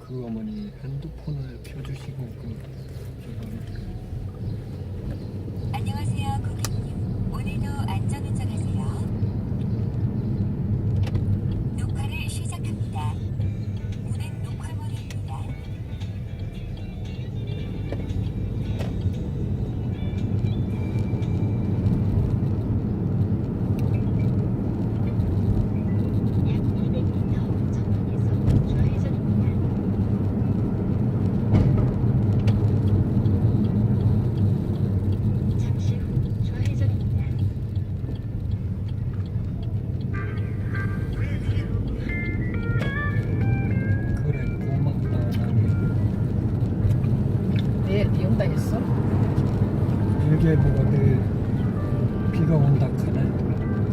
그 어머니 핸드폰을 펴주시고 그 저거 일개 뭐가 내일 비가 온다 카네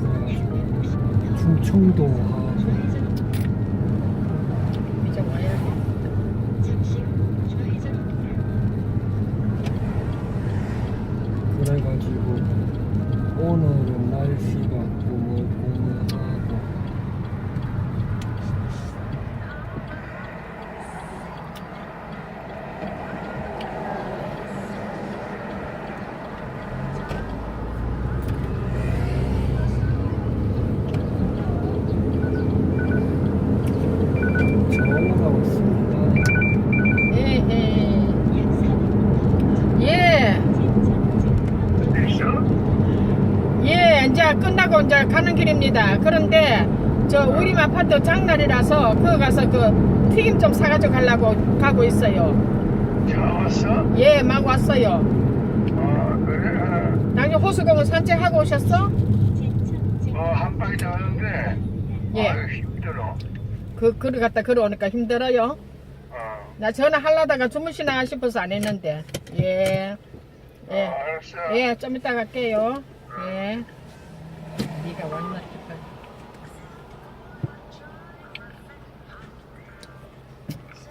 그래가지고 충청도 하고 좌회전입니다. 이제 와야 돼. 잠시 후 좌회전입니다. 그래가지고 오늘은 날씨가 고물고물하고 전화가 왔습니다. 예, 예. 약 400m 예, 예, 이제 끝나고 이제 가는 길입니다. 그런데 저 우리 아파트 장날이라서 그 가서 그 튀김 좀 사가지고 가려고 가고 있어요. 왔어? 예, 막 왔어요. 어 그래 나중에 호수공원 산책하고 오셨어? 어 한 방에 나왔는데 예. 아유 힘들어 그, 그리 갔다 걸어오니까 힘들어요. 어, 나 전화하려다가 주무시나 싶어서 안 했는데. 예. 어 예. 알았어 예, 좀 이따 갈게요. 예. 네가.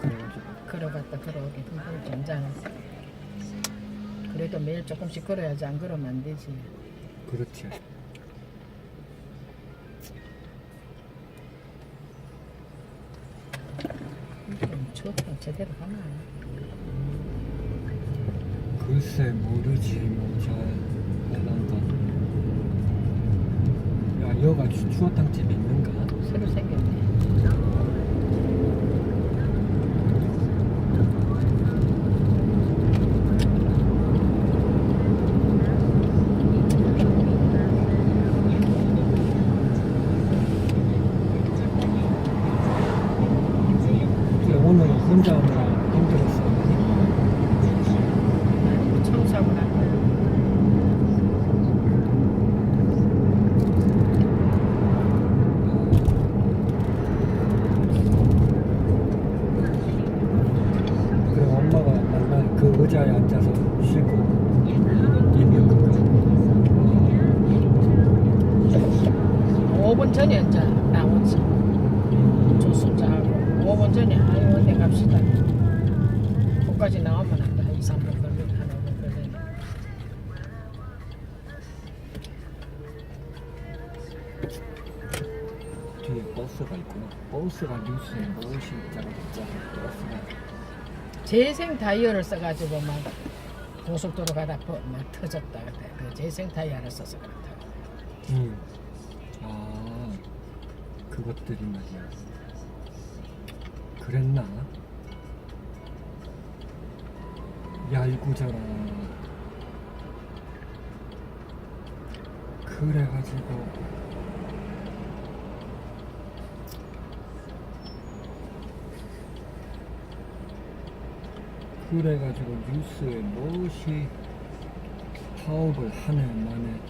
그래가지고 걸어갔다 걸어오기 힘들지 언제나. 그래도 매일 조금씩 걸어야지 안 걸으면 안 되지. 그렇지 좀 좋다 제대로 하나. 글쎄 모르지 뭐잘 해난가 추- 추어탕집 있는가? 새로 생겼네. 그래 오늘은 혼자 오느라 힘들었어 청소하고 나. 그래 엄마가 맨날 그 의자에 앉아서 쉬고 있는 거가 5분 전에 이제 나오지. 조순자하고 5분 전에 아유 어디 갑시다. 거기까지 나오면 안 돼. 한 2, 3분 걸리고 한 5분 걸리네. 뒤에 버스가 있구나 버스가 뉴스에 무엇이 있잖아 진짜 버스가 재생 타이어를 써가지고 막 고속도로 가다 버- 막 터졌다 그래. 그 재생 타이어를 써서 그렇다. 응. 아 그것들이 말이야 그랬나? 얄구잖아 그래가지고 그래가지고 뉴스에 무엇이 파업을 하네 만에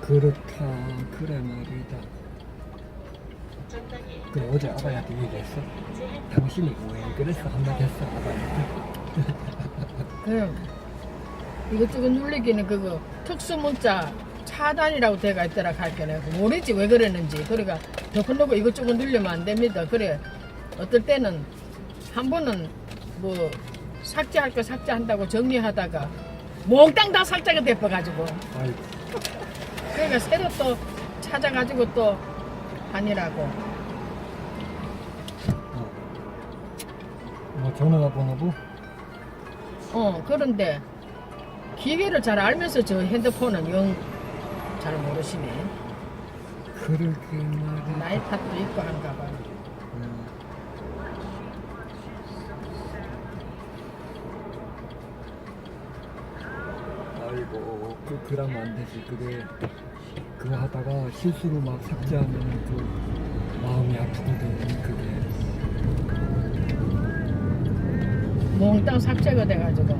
그렇다 그래 말이다. 그 어제 아바한테 얘기했어? 당신이 왜 그랬어 한마디 했어 아바한테 그럼 이것저것 눌리기는 그거 특수 문자 차단이라고 돼가 있더라 갈게는 모르지 왜 그랬는지 그러니까 덮어놓고 이것저것 눌리면 안 됩니다 그래 어떨 때는 한 번은 뭐 삭제할 거 삭제한다고 정리하다가 몽땅 다 살짝이 돼버가지고. 그러니까 새로 또 찾아가지고 또 하니라고 어. 뭐 전화번호부? 어 그런데 기계를 잘 알면서 저 핸드폰은 영 잘 모르시네. 그러게 말이야. 나이 탓도 있고 한가 봐. 음. 아이고. 그 그러면 안 되지. 그게 그거 하다가 실수로 막 삭제하면 그 마음이 아프거든 그게. 몽땅 삭제가 돼가지고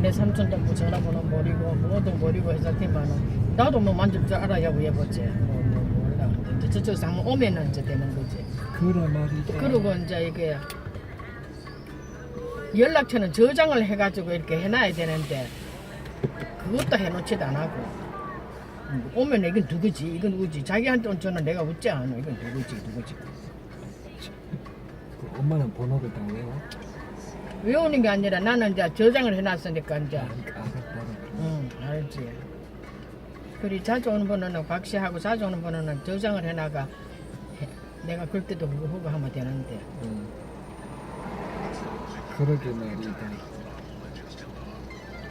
막내 삼촌도 뭐 전화번호 모르고 뭐도 모르고 했었지만은 나도 뭐 만질 줄 알아야 왜 해봤지? 뭐, 뭐 몰라. 저쪽 상 오면은 이제 되는 거지. 그래 말이지 그리고 이제 이게 연락처는 저장을 해가지고 이렇게 해놔야 되는데 그것도 해놓지도 안 하고. 음, 오면 이건 누구지? 이건 누구지. 자기한테 온 전화 내가 웃지 않아. 이건 누구지? 누구지? 그 엄마는 번호를 다 외워? 외우는 게 아니라 나는 이제 저장을 해놨으니까 이제. 응 알지. 그리 자주 오는 번호는 박씨하고 자주 오는 번호는 저장을 해놔가 해- 내가 글 때도 그거 하고 하면 되는데. 응. 그러게 말이다.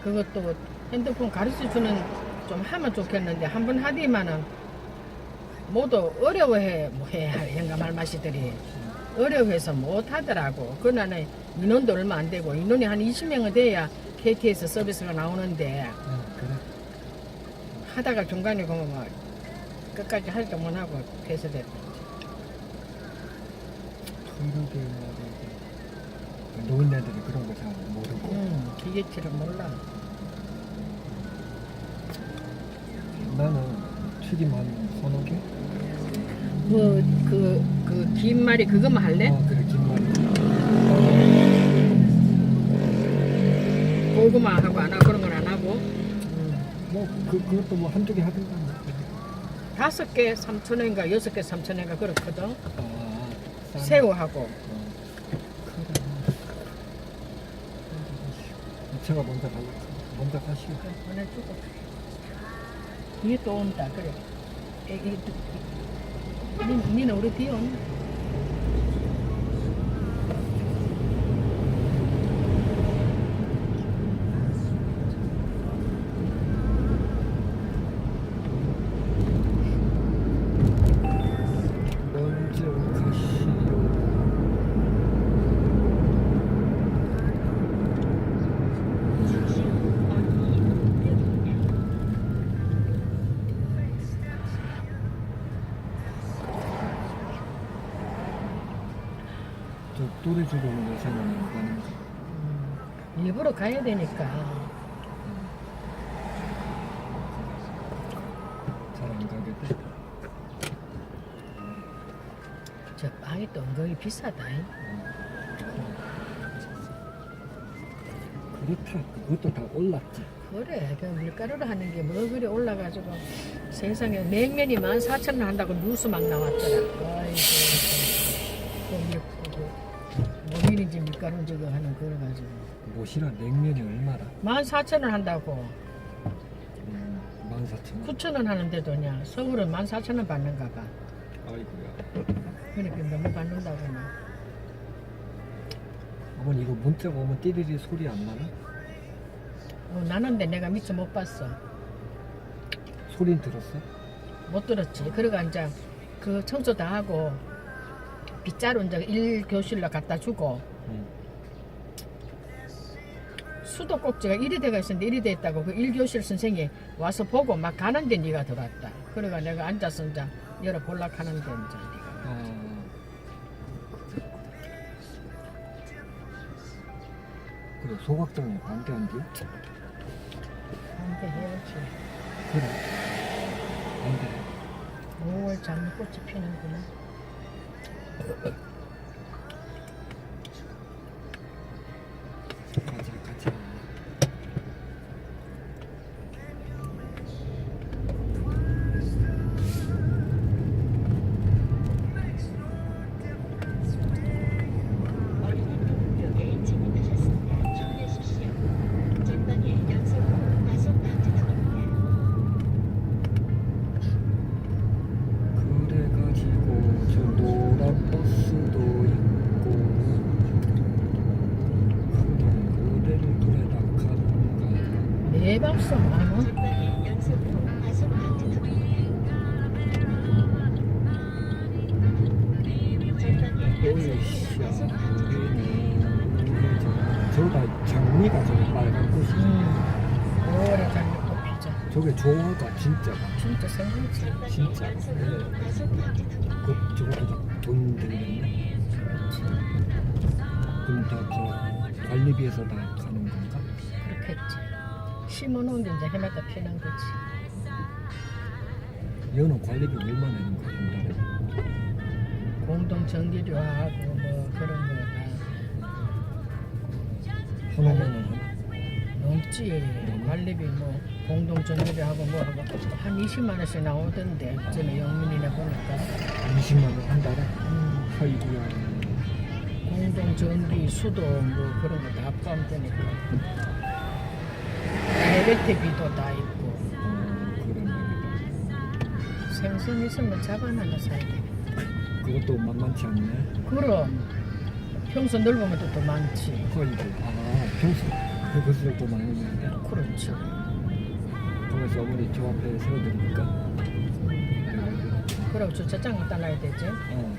그것도 핸드폰 가르쳐 주는 좀 하면 좋겠는데 한 번 하디만은 모두 어려워해 뭐해 영감할 마시들이. 어려워해서 못 하더라고. 그나는 인원도 얼마 안 되고 인원이 한 20명은 돼야 KT에서 서비스가 나오는데. 응 그래? 하다가 중간에 보면 막 끝까지 할줄 못하고 폐쇄됐다. 그러게 말이다 노인네들이 그런 거 잘 모르고. 음, 기계치를 몰라. 나는 튀김 한 서너 개? 그 그 그 긴 말이 그거만 할래? 어 그래 김말이 고구마 하고 안 하고 그런 건 안 하고 뭐 그, 그것도 뭐 한두 개 하든가 뭐. 다섯 개 삼천 원인가 여섯 개 삼천 원인가 그렇거든 아, 싼- 새우하고 어. 제가 먼저 갈라 먼저 가시오 보내주고 뒤에 또 온다 그래 애기 니, 니는 우리 뒤에 온다 먼저 가시오 잠시 후 언니 운명입니다. 요새는 안 가는 거 음, 일부러 가야 되니까. 잘안돼저 빵이 또 은근히 비싸다. 잉. 그렇다 그것도 다 올랐지. 그래 그 밀가루로 하는 게 뭐 그리 올라가지고 세상에 냉면이 만 사천 원 한다고 뉴스 막 나왔더라. 아이고 그 민인지 밀가루 저거 하는 그거 가지고 뭐시라 냉면이 얼마라 만 사천 원 한다고 음, 14,000원 구천 원 하는데도 냐 서울은 만 사천 원 받는가 봐 아이고야 그러니까 너무 받는다고 막 어머니 이거 문자가 오면 띠리리 소리 안 나나? 어, 나는데 내가 미처 못 봤어 소린 들었어? 못 들었지. 그러가 이제 그 청소 다 하고 빗자루 이제 일 교실로 갖다 주고 응. 수도 꼭지가 이리 돼가 있었는데 이리 돼 있다고 그일 교실 선생이 와서 보고 막 가는데 네가 들어왔다. 그러가 내가 앉아서 이제 열어 볼락 하는데 이제 네가 아 그래 소각장에 반대 안 돼? 반대 해야지. 그래 반대 5월 장미꽃이 피는구나. 저게 조화가 진짜 진짜 생각지. 진짜 그 저것도 돈 들렸네 그럼 다저 관리비에서 다 가는 건가? 그렇겠지. 심어놓은 게 이제 해마다 피는 거지. 얘는 관리비 얼마 내는 거 한다고? 공동 전기료하고 뭐 그런 거가 하나만 원 넘지. 관리비 뭐 공동 전기료하고 뭐하고 한 20만 원씩 나오던데 전에 영민이네 보니까 20만 원 한 달에? 음, 아이고야 공동 전기 수도 뭐 그런 거 다 포함되니까 엘리베이터비도 다 있고 어, 그런 생선 있으면 잡아놔 사야 돼. 그것도 만만치 않네 그럼 평소 넓으면 또 더 많지. 아 평소 그것을 또 많이 내네 그렇죠. 그래서 어머니 저 앞에 세워드리니까 그리고 주차장을 따놔야 되지. 어.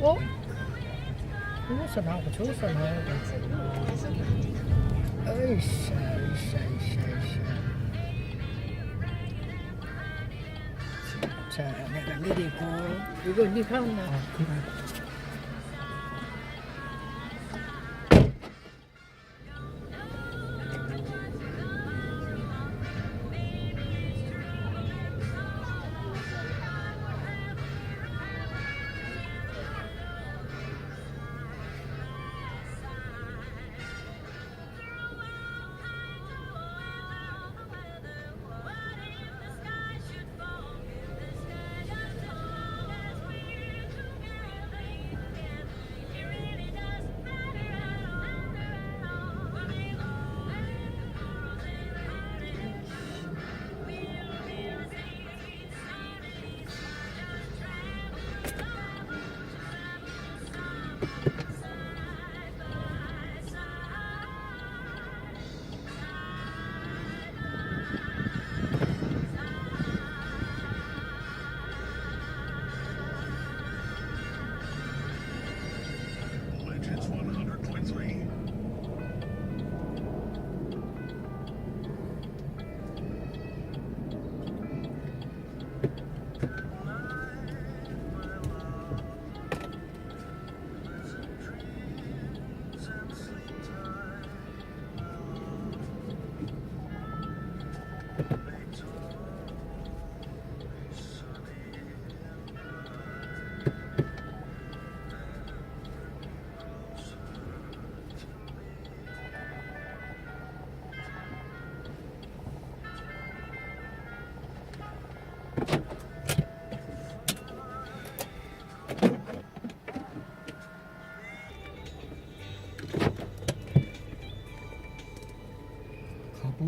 어? 여기서 나오고 저기서 나오고. 으이씨, 으이씨, 으이씨, 으이씨. 자, 내가 내리고 이거 네 가나? 아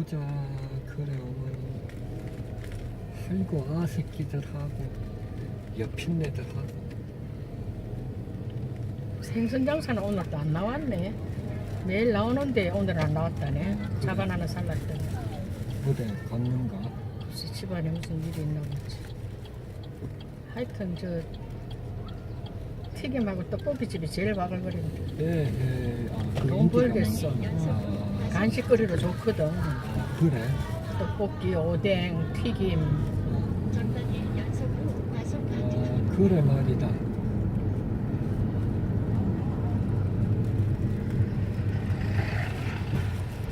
보자 그래 어머니 아이고 아 새끼들하고 옆핀네들하고 생선 장사는 오늘도 안 나왔네. 매일 나오는데 오늘 안 나왔다네. 자반 하나 살랐더니. 어디 갔는가? 혹시 집안에 무슨 일이 있나 보지. 하여튼 저 튀김하고 떡볶이 집이 제일 바글거리는데 예예 아, 그돈 인기가 벌겠어. 많구나. 간식거리로 좋거든. 아, 그래? 떡볶이, 오뎅, 튀김. 아, 그래 말이다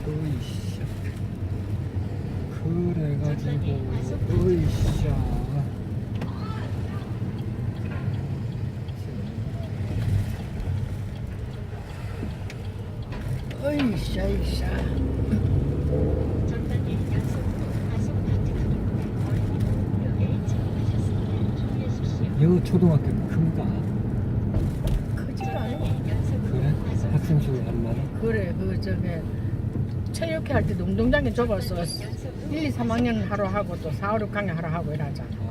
으이샤 그래가지고 으이샤 으이샤, 으이샤. 여 초등학교는 큰가? 크지가 않아. 그래? 학생 수 얼마나? 그래, 그 저게 체육회 할 때도 운동장이 좁아서 1, 2, 3학년 하러 하고 또 4, 5, 6학년 하러 하고 이러잖아. 아,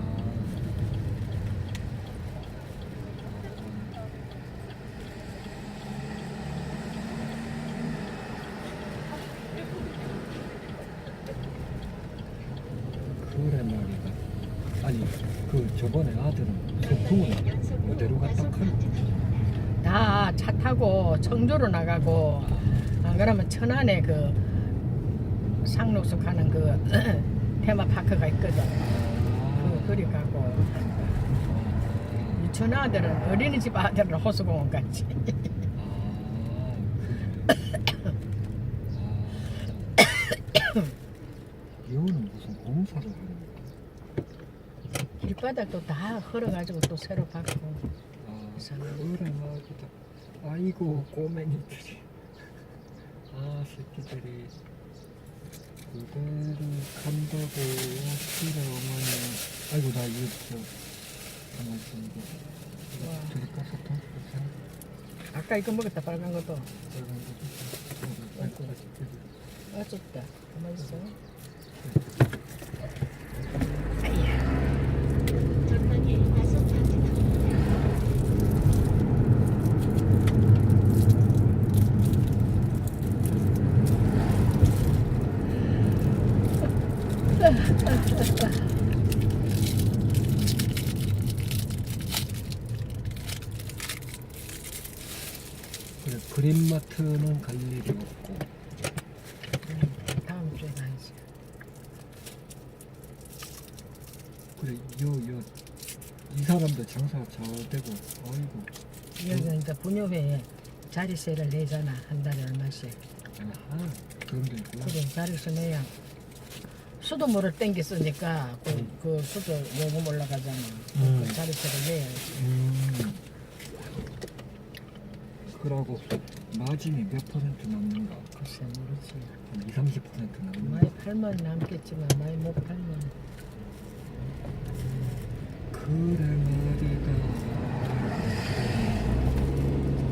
그 저번에 아들은 소풍을 어디로 갔다 큰다차 타고 청주로 나가고 안 그러면 천안에 그 상록수 가는 그 테마파크가 있거든. 그 그리 가고 유치원 아들은 어린이집 아들은 호수공원 갔지. 이거는 무슨 공사를 하는 거야? 길바닥도 다 헐어가지고 또 새로 받고. 아, 이상하네. 그래 말이다. 아이고 꼬맹이들이. 아 새끼들이 그대를 간다고 그래 어머니. 아이고 나 이거 저 가만 있어 이거. 이거 와. 드릴까 사탕? 괜찮아? 아까 이거 먹었다 빨간 것도. 빨간 거 좀. 아이고 나 진짜. 어쨌다. 가만 있어. 아야. 전방에 과속 방지턱입니다. 그래 그린 마트는 갈 일이 없고 다음 주에 가야지. 그래 요요 이 사람도 장사 잘 되고 아이고 여기는 이제 분유회에 자리세를 내잖아. 한 달에 얼마씩. 아하 그런 게 있구나 그래 자리세 내야 수도물을 땡겼으니까 그, 그 수도 요금 올라가잖아. 음. 그 자리세를 내야지. 음 그러고 마진이 몇 퍼센트 남는가 글쎄 모르지. 한 2, 30% 남는 많이 팔면 남겠지만 많이 못 팔면 그래 말이다.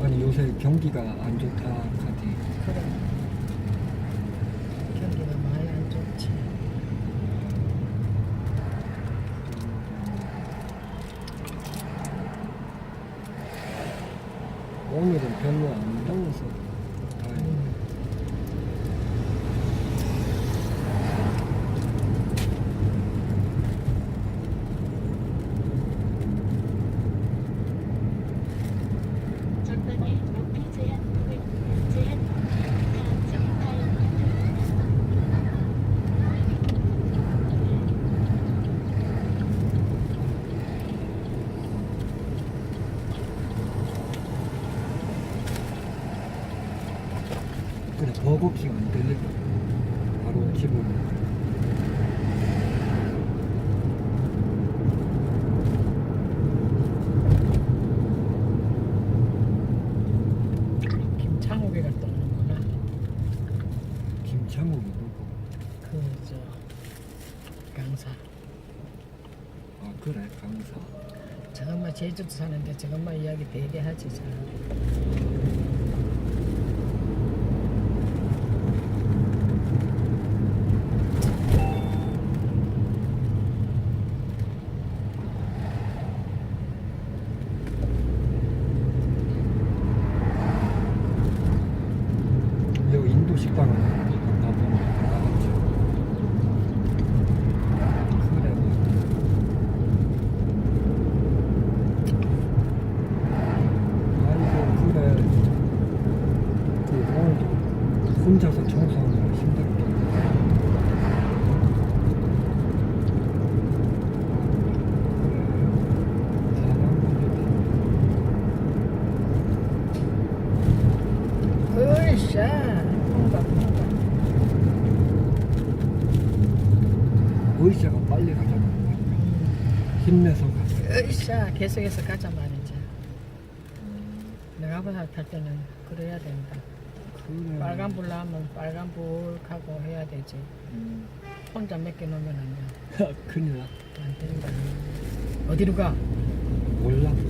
아니 요새 경기가 안 좋다 카디 그래. 경기가 많이 안 좋지. 오늘은 별로 안 더워서 다행이다. 음. 전방에 높이 제한 구간 제한 다음 정파입니다. 그래 버거킹 안 들리고 바로 집으로 김창욱이가 또 오는구나. 김창욱이 누구 그저 강사. 아 그래 강사 저것만 제주도 사는데 저것만 이야기 되게 하지 잘. 여기 인도 식당은 나보고 나갔지 그래 아이고 그래 그 오늘도 혼자서 청소하는 거 뭔가. 의자가 빨리 거야 힘내서 가자 으쌰. 계속해서 가자 말이지. 내가 보다 탈 때는 그래야 된다. 그래 빨간불 나면 빨간불 하고 해야 되지. 음. 혼자 몇 개 놓으면 안 돼. 큰일 나 안 된다. 어디로 가? 몰라 음,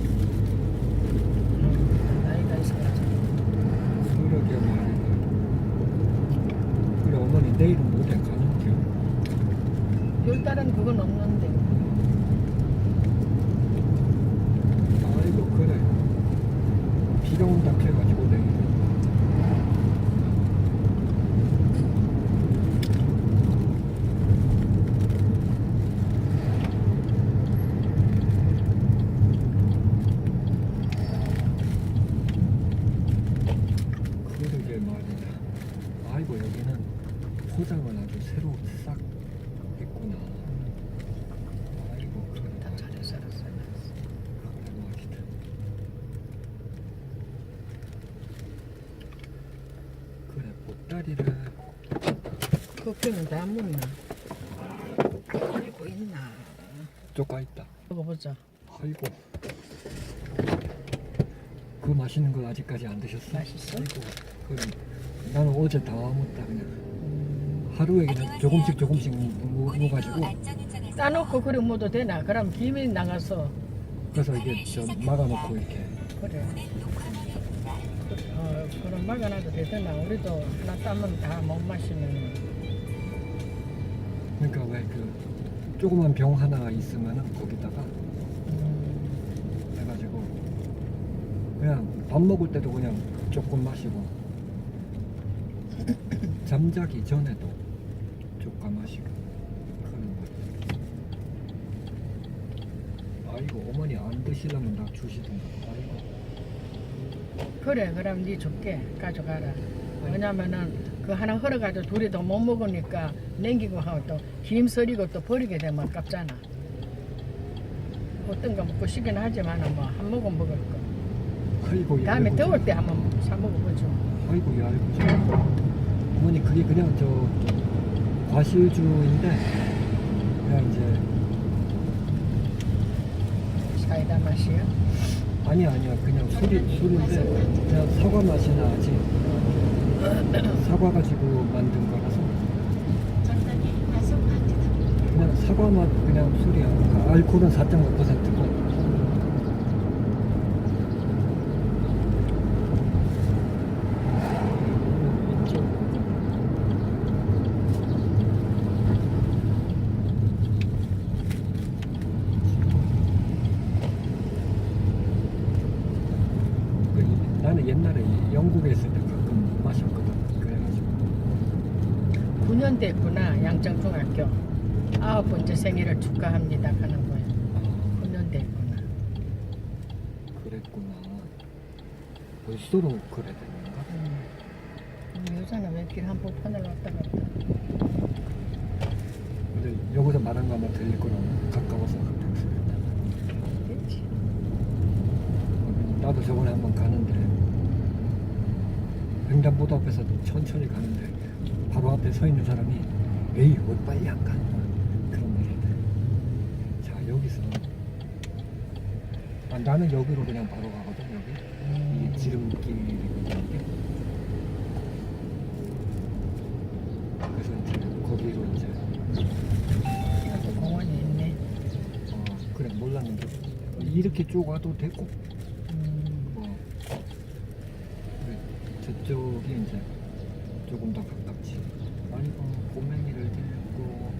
나이가 있어야지. 그러게 말이야 그래 어머니 내일은 못해 가는겨 열 달은 그건 없는데. 아이고 그래 비가 온다 해가지고 내일 뒷다리를 커피는 다 묻나? 아이고 있나? 쪼까 있다. 먹어보자. 아이고. 그 맛있는 걸 아직까지 안 드셨어? 맛있어? 아이고. 그럼 나는 어제 다 먹었다 그냥. 하루에 그냥 조금씩 조금씩 먹- 먹어가지고. 따놓고 그래 먹어도 되나? 그럼 김이 나가서 그래서 이게 저 막아놓고 이렇게 그래. 녹화물입니다. 어, 막아놔도 되잖아. 우리도 하나 따면 다 못 마시면. 그러니까 왜 그 조그만 병 하나 있으면은 거기다가 음, 해가지고 그냥 밥 먹을 때도 그냥 조금 마시고 잠자기 전에도 조금 마시고 그런 거. 아이고 어머니 안 드시려면 나 주시던가. 아이고 그래, 그럼 네 줄게. 가져가라. 왜냐면은 그 하나 헐어가지고 둘이 더 못 먹으니까 냉기고 하고 또 힘서리고 또 버리게 되면 아깝잖아. 어떤 거 먹고 싶긴 하지만 뭐한 모금 먹을 거. 야, 다음에 아이고, 더울 때 한번 사 먹어보죠. 아이고 야 아이고 저. 어머니 그게 그냥 저 과실주인데 그냥 이제 사이다 맛이야. 아니 아니야 그냥 술이 술인데 그냥 사과 맛이 나지 사과 가지고 만든 거라서. 그냥 사과 맛 그냥 술이야. 그 알코올은 4.5%고 그 나는 옛날에 영국에 있을 때 가끔 마셨거든 그래가지고 9년 됐구나 양정중학교 아홉 번째 생일을 축하합니다 하는 거야. 아 9년 됐구나. 그랬구나 벌써로 그래 되는 건가? 음. 여자는 왜길 한번 판을 왔다 갔다. 근데 여기서 말한 거 아마 들릴 거라고 가까워서 됐지. 나도 저번에 한번 가는데 횡단보도 앞에서 천천히 가는데 바로 앞에 서 있는 사람이 에이 왜 빨리 안 가? 그런 말을 자 여기서 아, 나는 여기로 그냥 바로 가거든 여기 이 지름길이거든 여기 그래서 이제 거기로 이제 또 공원이 있네. 어, 그래 몰랐는데 이렇게 쭉 와도 되고 음. 뭐 그래, 저쪽이 이제 조금 더 가깝지 아이고 고맹이를 데리고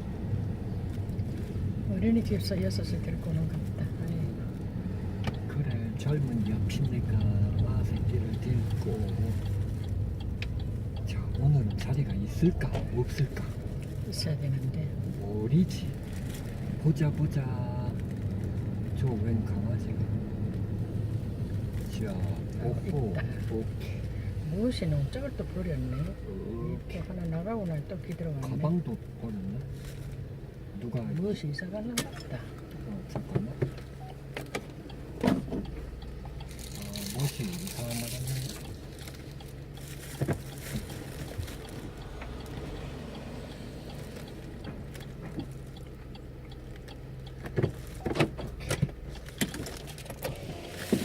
어린이집에서 여섯을 데리고 오는 것 같다. 젊은 여핀네가 아새끼를 데리고 자 오늘은 자리가 있을까 없을까 있어야 되는데. 모르지 보자 보자 저 웬 강아지가 자 오호 있다. 오케이 무엇이 농장을 또 버렸네. 오케이 또 하나 나가고 나또 기들어갔네. 가방도 버렸네 누가 무엇이 이사 것 같다. 어, 잠깐만